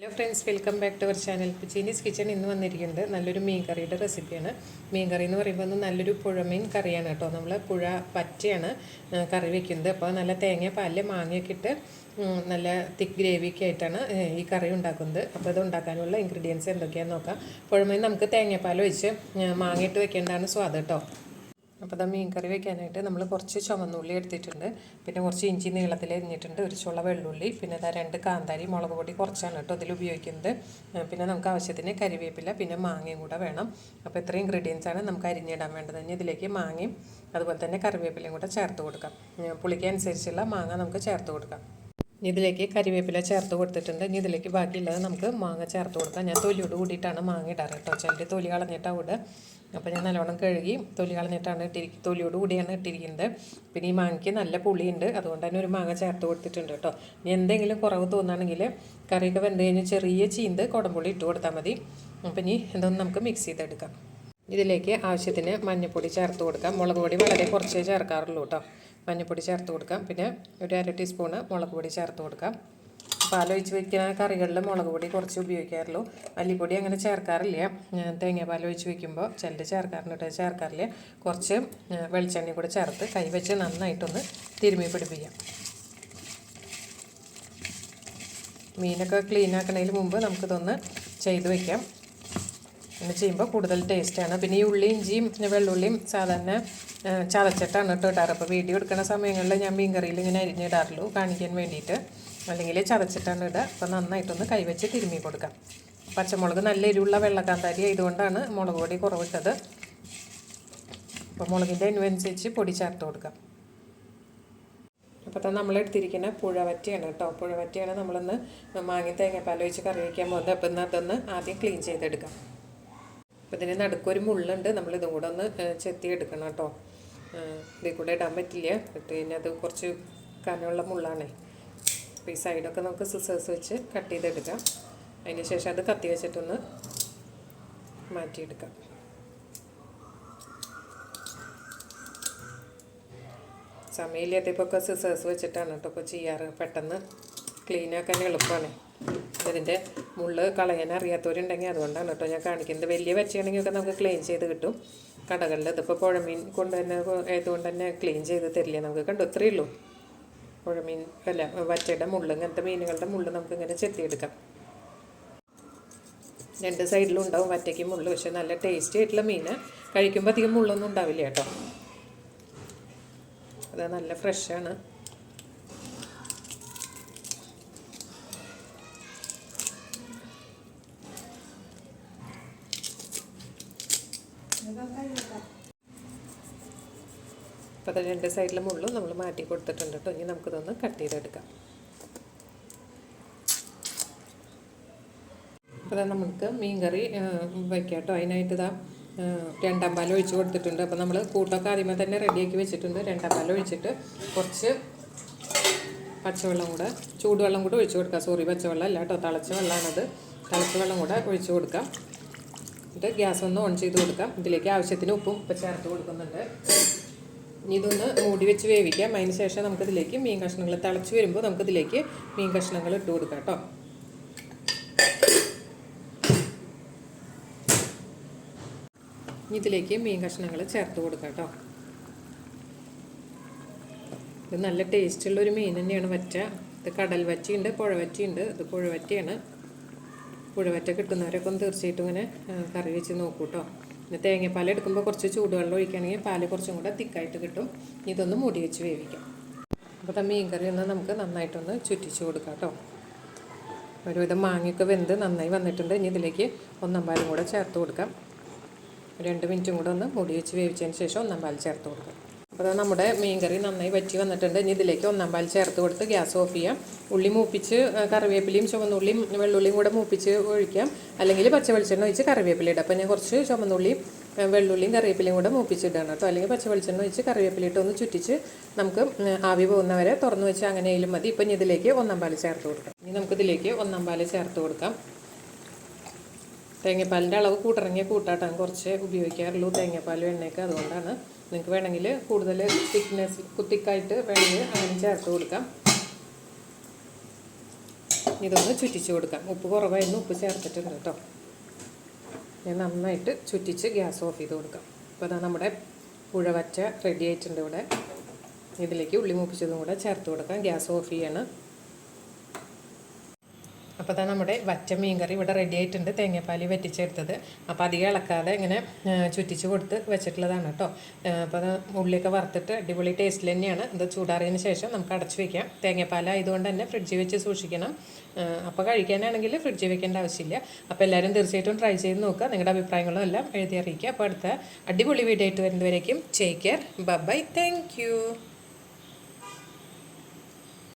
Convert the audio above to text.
Hello friends welcome back to our channel Chinese kitchen ഇന്ന് വന്നിരിക്കുന്നത് നല്ലൊരു മീൻ കറിയുടെ റെസിപ്പിയാണ് മീൻ കറി എന്ന് പറയുമ്പോൾ നല്ലൊരു പുഴമീൻ കറിയാണ് കേട്ടോ. നമ്മൾ പുഴ പച്ചയാണ് കറി വെക്കുന്നത്. അപ്പോൾ നല്ല തേങ്ങ പാലിൽ മാങ്ങയൊക്കെ ഇട്ട് നല്ല തിക്ക് ഗ്രേവിയൊക്കെ ആയിട്ടാണ് ഈ കറി ഉണ്ടാക്കുന്നത്. അപ്പോൾ അത് ഉണ്ടാക്കാനുള്ള ഇൻഗ്രീഡിയൻസ് എന്തൊക്കെയാണെന്ന് നോക്കാം. പുഴമീൻ നമുക്ക് തേങ്ങാപ്പാൽ ഒഴിച്ച് മാങ്ങയിട്ട് വെക്കേണ്ടതാണ് സ്വാദ് കേട്ടോ. അപ്പോൾ അത് മീൻ കറി വെക്കാനായിട്ട് നമ്മൾ കുറച്ച് ചുമന്നുള്ളി എടുത്തിട്ടുണ്ട്. പിന്നെ കുറച്ച് ഇഞ്ചി നീളത്തിൽ എരിഞ്ഞിട്ടുണ്ട് ഒരു ചുള വെള്ളുള്ളി പിന്നെ അതാ രണ്ട് കാന്താരി മുളക് പൊടി കുറച്ചാണ് കേട്ടോ അതിൽ ഉപയോഗിക്കുന്നത്. പിന്നെ നമുക്ക് ആവശ്യത്തിന് കരിവേപ്പില പിന്നെ മാങ്ങയും കൂടെ വേണം. അപ്പോൾ ഇത്രയും ഇൻഗ്രീഡിയൻസ് ആണ് നമുക്ക് അരിഞ്ഞിടാൻ വേണ്ടത്. ഇനി ഇതിലേക്ക് മാങ്ങയും അതുപോലെ തന്നെ കറിവേപ്പിലയും കൂടെ ചേർത്ത് കൊടുക്കാം. പുളിക്കനുസരിച്ചുള്ള മാങ്ങ നമുക്ക് ചേർത്ത് കൊടുക്കാം. ഇതിലേക്ക് കരിവേപ്പില ചേർത്ത് കൊടുത്തിട്ടുണ്ട്. ഇനി ഇതിലേക്ക് ബാക്കിയുള്ളത് നമുക്ക് മാങ്ങ ചേർത്ത് കൊടുക്കാം. ഞാൻ തൊലിയോട് കൂടിയിട്ടാണ് മാങ്ങ ഇടാറ് കേട്ടോ. ചിലർ തൊലി കളഞ്ഞിട്ടാണ് ഇവിടെ അപ്പോൾ ഞാൻ നല്ലോണം കഴുകി തൊലി കളഞ്ഞിട്ടാണ് ഇട്ടിരിക്കുന്നത് തൊലിയോട് കൂടിയാണ് ഇട്ടിരിക്കുന്നത്. പിന്നെ ഈ മാങ്ങയ്ക്ക് നല്ല പുളിയുണ്ട്. അതുകൊണ്ട് തന്നെ ഒരു മാങ്ങ ചേർത്ത് കൊടുത്തിട്ടുണ്ട് കേട്ടോ. ഇനി എന്തെങ്കിലും കുറവ് തോന്നുകയാണെങ്കിൽ കറിയൊക്കെ വെന്ത് കഴിഞ്ഞ് ചെറിയ ചീന്ത് കുടംപുളി ഇട്ട് കൊടുത്താൽ മതി. അപ്പം ഇനി ഇതൊന്ന് നമുക്ക് മിക്സ് ചെയ്തെടുക്കാം. ഇതിലേക്ക് ആവശ്യത്തിന് മഞ്ഞൾപ്പൊടി ചേർത്ത് കൊടുക്കാം. മുളക് പൊടി വളരെ കുറച്ചേ ചേർക്കാറുള്ളൂ കേട്ടോ. മഞ്ഞൾപ്പൊടി ചേർത്ത് കൊടുക്കാം. പിന്നെ ഒരു അര ടീസ്പൂണ് മുളക് പൊടി ചേർത്ത് കൊടുക്കാം. പാലൊഴിച്ച് വെക്കുന്ന കറികളിൽ മുളക് പൊടി കുറച്ച് ഉപയോഗിക്കാറുള്ളൂ. മല്ലിപ്പൊടി അങ്ങനെ ചേർക്കാറില്ല. തേങ്ങാപ്പാൽ ഒഴിച്ച് വെക്കുമ്പോൾ ചിലർ ചേർക്കാറുണ്ട് ചേർക്കാറില്ല. കുറച്ച് വെളിച്ചെണ്ണയും കൂടെ ചേർത്ത് കൈ വെച്ച് നന്നായിട്ടൊന്ന് തിരുമ്മി പിടിപ്പിക്കാം. മീനൊക്കെ ക്ലീൻ ആക്കുന്നതിന് മുമ്പ് നമുക്കിതൊന്ന് ചെയ്ത് വെക്കാം. ഇങ്ങനെ ചെയ്യുമ്പോൾ കൂടുതൽ ടേസ്റ്റാണ് പിന്നെ ഈ ഉള്ളിയും ഇഞ്ചിയും പിന്നെ വെള്ളുള്ളിയും സാധാരണ ചതച്ചിട്ടാണ് കേട്ടോ ഇടാറ്. അപ്പോൾ വീഡിയോ എടുക്കുന്ന സമയങ്ങളിൽ ഞാൻ മീൻ കറിയിൽ ഇങ്ങനെ അരിഞ്ഞിടാറുള്ളൂ കാണിക്കാൻ വേണ്ടിയിട്ട്. അല്ലെങ്കിൽ ചതച്ചിട്ടാണ് ഇടുക. അപ്പോൾ നന്നായിട്ടൊന്ന് കൈവച്ച് തിരുമ്മി കൊടുക്കാം. പച്ചമുളക് നല്ല എരിവുള്ള വെള്ളക്കാന്താരി ആയതുകൊണ്ടാണ് മുളക് പൊടി കുറവിട്ടത്. അപ്പോൾ മുളകിന്റെ അനുസരിച്ച് പൊടി ചേർത്ത് കൊടുക്കാം. അപ്പോൾ തന്നെ നമ്മൾ എടുത്തിരിക്കുന്ന പുഴവറ്റിയാണ് കേട്ടോ. പുഴവറ്റിയാണ് നമ്മളൊന്ന് മാങ്ങി തേങ്ങാപ്പാൽ ഒഴിച്ച് കറി വയ്ക്കാൻ പോകുന്നത്. അപ്പോൾ ഇന്ന് അതൊന്ന് ആദ്യം ക്ലീൻ ചെയ്തെടുക്കാം. അപ്പോൾ ഇതിന് നടുക്കൊരു മുള്ളുണ്ട്. നമ്മൾ ഇതും കൂടെ ഒന്ന് ചെത്തി എടുക്കണം കേട്ടോ. ഇതിൽ കൂടെ ഇടാൻ പറ്റില്ല. ഇട്ട് കഴിഞ്ഞാൽ അത് കുറച്ച് കനമുള്ള മുള്ളാണേ. അപ്പോൾ ഈ സൈഡൊക്കെ നമുക്ക് സിസേഴ്സ് വെച്ച് കട്ട് ചെയ്തെടുക്കാം. അതിന് ശേഷം അത് കത്തി വെച്ചിട്ടൊന്ന് മാറ്റിയെടുക്കാം. സമയമില്ലാത്തപ്പോൾ ഒക്കെ സിസേഴ്സ് വെച്ചിട്ടാണ് കേട്ടോ ഇപ്പോൾ ചെയ്യാറ്. പെട്ടെന്ന് ക്ലീനാക്കാൻ എളുപ്പമാണ് ഇതിന്റെ മുള്ള് കളയാൻ അറിയാത്തവരുണ്ടെങ്കിൽ അതുകൊണ്ടാണ് കേട്ടോ ഞാൻ കാണിക്കുന്നത്. വലിയ വെച്ചാണെങ്കിൽ ഒക്കെ നമുക്ക് ക്ലീൻ ചെയ്ത് കിട്ടും. കടകളിൽ ഇതിപ്പോൾ പുഴമീൻ കൊണ്ട് തന്നെ ആയതുകൊണ്ട് തന്നെ ക്ലീൻ ചെയ്ത് തരില്ല? നമുക്ക് കണ്ടു? ഇത്രയേ ഉള്ളൂ. പുഴമീൻ അല്ല വറ്റയുടെ മുള്ള് ഇങ്ങനത്തെ മീനുകളുടെ മുള്ള് നമുക്ക് ഇങ്ങനെ ചെത്തിയെടുക്കാം. രണ്ട് സൈഡിലും ഉണ്ടാവും വറ്റയ്ക്ക് മുള്ള് പക്ഷെ നല്ല ടേസ്റ്റി ആയിട്ടുള്ള മീൻ കഴിക്കുമ്പോൾ അധികം മുള്ളൊന്നും ഉണ്ടാവില്ല കേട്ടോ. അത് നല്ല ഫ്രഷാണ് അപ്പോൾ അത് രണ്ട് സൈഡിലെ മുള്ളും നമ്മൾ മാറ്റി കൊടുത്തിട്ടുണ്ട് കേട്ടോ. ഇനി നമുക്കിതൊന്ന് കട്ട് ചെയ്തെടുക്കാം. അപ്പോൾ നമുക്ക് മീൻ കറി വയ്ക്കാം കേട്ടോ. അതിനായിട്ട് ഇതാ രണ്ടാം പാൽ ഒഴിച്ച് കൊടുത്തിട്ടുണ്ട്. അപ്പോൾ നമ്മൾ കൂട്ടൊക്കെ ആദ്യമേ തന്നെ റെഡിയാക്കി വെച്ചിട്ടുണ്ട്. രണ്ടാം പാൽ ഒഴിച്ചിട്ട് കുറച്ച് പച്ചവെള്ളം കൂടെ ചൂടുവെള്ളം കൂടെ ഒഴിച്ച് കൊടുക്കാം. സോറി പച്ചവെള്ളം അല്ല കേട്ടോ. തിളച്ച വെള്ളമാണത് തിളച്ച വെള്ളം കൂടെ ഒഴിച്ച് കൊടുക്കാം. എന്നിട്ട് ഗ്യാസ് ഒന്ന് ഓൺ ചെയ്ത് കൊടുക്കാം. ഇതിലേക്ക് ആവശ്യത്തിന് ഉപ്പും ഇപ്പം ചേർത്ത് കൊടുക്കുന്നുണ്ട്. ഇനി ഇതൊന്ന് മൂടി വെച്ച് വേവിക്കാം. അതിന് ശേഷം നമുക്ക് ഇതിലേക്ക് മീൻ കഷ്ണങ്ങൾ തിളച്ച് വരുമ്പോൾ നമുക്ക് ഇതിലേക്ക് മീൻ കഷ്ണങ്ങൾ ഇട്ട് കൊടുക്കാം കേട്ടോ. ഇനി ഇതിലേക്ക് മീൻ കഷ്ണങ്ങൾ ചേർത്ത് കൊടുക്കാം കേട്ടോ. ഇത് നല്ല ടേസ്റ്റുള്ള ഒരു മീൻ തന്നെയാണ് വറ്റ. ഇത് കടൽ വറ്റിയുണ്ട് പുഴ വറ്റിയുണ്ട്. ഇത് പുഴ വറ്റിയാണ്. പുഴവറ്റ കിട്ടുന്നവരൊക്കെ ഒന്ന് തീർച്ചയായിട്ടും ഇങ്ങനെ കറി വെച്ച് നോക്കൂ കേട്ടോ പിന്നെ തേങ്ങാപ്പാൽ എടുക്കുമ്പോൾ കുറച്ച് ചൂടുവെള്ളം ഒഴിക്കുകയാണെങ്കിൽ പാൽ കുറച്ചും കൂടെ തിക്കായിട്ട് കിട്ടും. ഇതൊന്ന് മൂടി വെച്ച് വേവിക്കാം. അപ്പോൾ ആ മീൻ കറി ഒന്ന് നമുക്ക് നന്നായിട്ടൊന്ന് ചുറ്റിച്ച് കൊടുക്കാം കേട്ടോ ഒരുവിധം മാങ്ങയൊക്കെ വെന്ത് നന്നായി വന്നിട്ടുണ്ട്. ഇനി ഇതിലേക്ക് ഒന്നാം പാലും കൂടെ ചേർത്ത് കൊടുക്കാം. രണ്ട് മിനിറ്റും കൂടെ ഒന്ന് മുടി വെച്ച് വേവിച്ചതിന് ശേഷം ഒന്നാം പാൽ ചേർത്ത് കൊടുക്കാം. അപ്പോൾ നമ്മുടെ മീൻകറി നന്നായി വറ്റി വന്നിട്ടുണ്ട്. ഇനി ഇതിലേക്ക് ഒന്നാം പാൽ ചേർത്ത് കൊടുത്ത് ഗ്യാസ് ഓഫ് ചെയ്യാം. ഉള്ളി മൂപ്പിച്ച് കറിവേപ്പിലയും ചുവന്നുള്ളിയും വെള്ളുള്ളിയും കൂടെ മൂപ്പിച്ച് ഒഴിക്കാം. അല്ലെങ്കിൽ പച്ച വെളിച്ചെണ്ണ ഒഴിച്ച് കറിവേപ്പില ഇടാം. അപ്പോൾ ഞാൻ കുറച്ച് ചുവന്നുള്ളിയും വെള്ളുള്ളിയും കറിവേപ്പിലയും കൂടെ മൂപ്പിച്ചിടണം കേട്ടോ. അല്ലെങ്കിൽ പച്ച വെളിച്ചെണ്ണ ഒഴിച്ച് കറിവേപ്പില ഇട്ട് ഒന്ന് ചുറ്റിച്ച് നമുക്ക് ആവി പോകുന്നവരെ തുറന്നു വെച്ച് അങ്ങനെയും മതി. ഇപ്പം ഇതിലേക്ക് ഒന്നാം പാൽ ചേർത്ത് കൊടുക്കാം. ഇനി നമുക്കിതിലേക്ക് ഒന്നാം പാൽ ചേർത്ത് കൊടുക്കാം. തേങ്ങാപ്പാലിന്റെ അളവ് കൂട്ടിറങ്ങിയ കൂട്ടാട്ടാൻ കുറച്ച് ഉപയോഗിക്കാറുള്ളൂ തേങ്ങാപ്പാലും എണ്ണയൊക്കെ അതുകൊണ്ടാണ്. നിങ്ങൾക്ക് വേണമെങ്കിൽ കൂടുതൽ തിക്നെസ് കുത്തിക്കായിട്ട് വേണമെങ്കിൽ അങ്ങനെ ചേർത്ത് കൊടുക്കാം. ഇതൊന്ന് ചുറ്റിച്ച് കൊടുക്കാം. ഉപ്പ് കുറവായിരുന്നു ഉപ്പ് ചേർത്തിട്ടുണ്ട് കേട്ടോ. ഞാൻ നന്നായിട്ട് ചുറ്റിച്ച് ഗ്യാസ് ഓഫ് ചെയ്ത് കൊടുക്കാം. അപ്പോൾ അതാ നമ്മുടെ പുഴവച്ച റെഡി ആയിട്ടുണ്ട് ഇവിടെ. ഇതിലേക്ക് ഉള്ളി മൂപ്പിച്ചതും കൂടെ ചേർത്ത് കൊടുക്കാം. ഗ്യാസ് ഓഫ് ചെയ്യണം. അപ്പോൾ അതാ നമ്മുടെ വറ്റ മീൻകറി ഇവിടെ റെഡി ആയിട്ടുണ്ട്. തേങ്ങാപ്പാലി വറ്റിച്ചെടുത്തത്. അപ്പോൾ അധികം ഇളക്കാതെ ഇങ്ങനെ ചുറ്റിച്ച് കൊടുത്ത് വെച്ചിട്ടുള്ളതാണ് കേട്ടോ അപ്പോൾ ഉള്ളിയൊക്കെ വറുത്തിട്ട് അടിപൊളി ടേസ്റ്റിൽ തന്നെയാണ്. ഇത് ചൂടാറിയതിന് ശേഷം നമുക്ക് അടച്ചു വെക്കാം. തേങ്ങാപ്പാൽ ആയതുകൊണ്ട് തന്നെ ഫ്രിഡ്ജിൽ വെച്ച് സൂക്ഷിക്കണം. അപ്പോൾ കഴിക്കാനാണെങ്കിൽ ഫ്രിഡ്ജിൽ വെക്കേണ്ട ആവശ്യമില്ല. അപ്പോൾ എല്ലാവരും തീർച്ചയായിട്ടും ട്രൈ ചെയ്ത് നോക്കുക. നിങ്ങളുടെ അഭിപ്രായങ്ങളും എല്ലാം എഴുതി അറിയിക്കുക. അപ്പോൾ അടുത്ത അടിപൊളി വീഡിയോ ആയിട്ട് വരുന്നവരേക്കും ടേക്ക് കെയർ ബൈ താങ്ക്